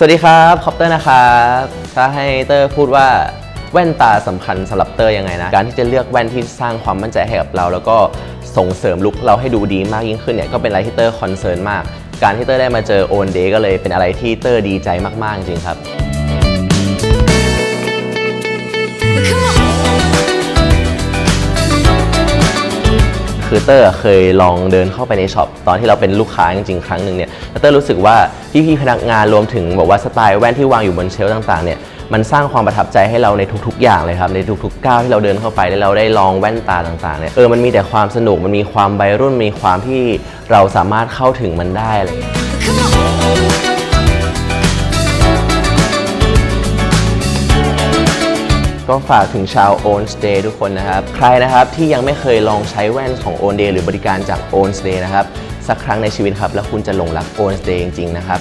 สวัสดีครับคอปเตอร์นะครับถ้าให้เตอร์พูดว่าแว่นตาสำคัญสำหรับเตอร์ยังไงนะ การที่จะเลือกแว่นที่สร้างความมั่นใจให้กับเรา แล้วก็ส่งเสริมลุคเราให้ดูดีมากยิ่งขึ้นเนี่ยก็เป็นอะไรที่เตอร์คอนเซิร์นมาก การที่เตอร์ได้มาเจอโอนเดย์ก็เลยเป็นอะไรที่เตอร์ดีใจมาก ๆ จริงครับ คือเตอร์เคยลองเดินเข้าไปในช็อปตอนที่เราเป็นลูกค้าจริงๆครั้งหนึ่งเนี่ยเตอร์รู้สึกว่าพี่ๆพนักงานรวมถึงบอกว่าสไตล์แว่นที่วางอยู่บนเชลฟ์ต่างๆเนี่ยมันสร้างความประทับใจให้เราในทุกๆ อย่างเลยครับในทุกๆก้าวที่เราเดินเข้าไปแล้วเราได้ลองแว่นตาต่างๆเนี่ยเออมันมีแต่ความสนุกมันมีความใบรุ่นมีความที่เราสามารถเข้าถึงมันได้เลย ก็ฝากถึงชาว Own Stay ทุกคนนะครับ ใครนะครับที่ยังไม่เคยลองใช้แว่นของ Own Day หรือบริการจาก Own Stay นะครับ สักครั้งในชีวิตครับ แล้วคุณจะหลงรัก Own Stay จริง ๆ นะครับ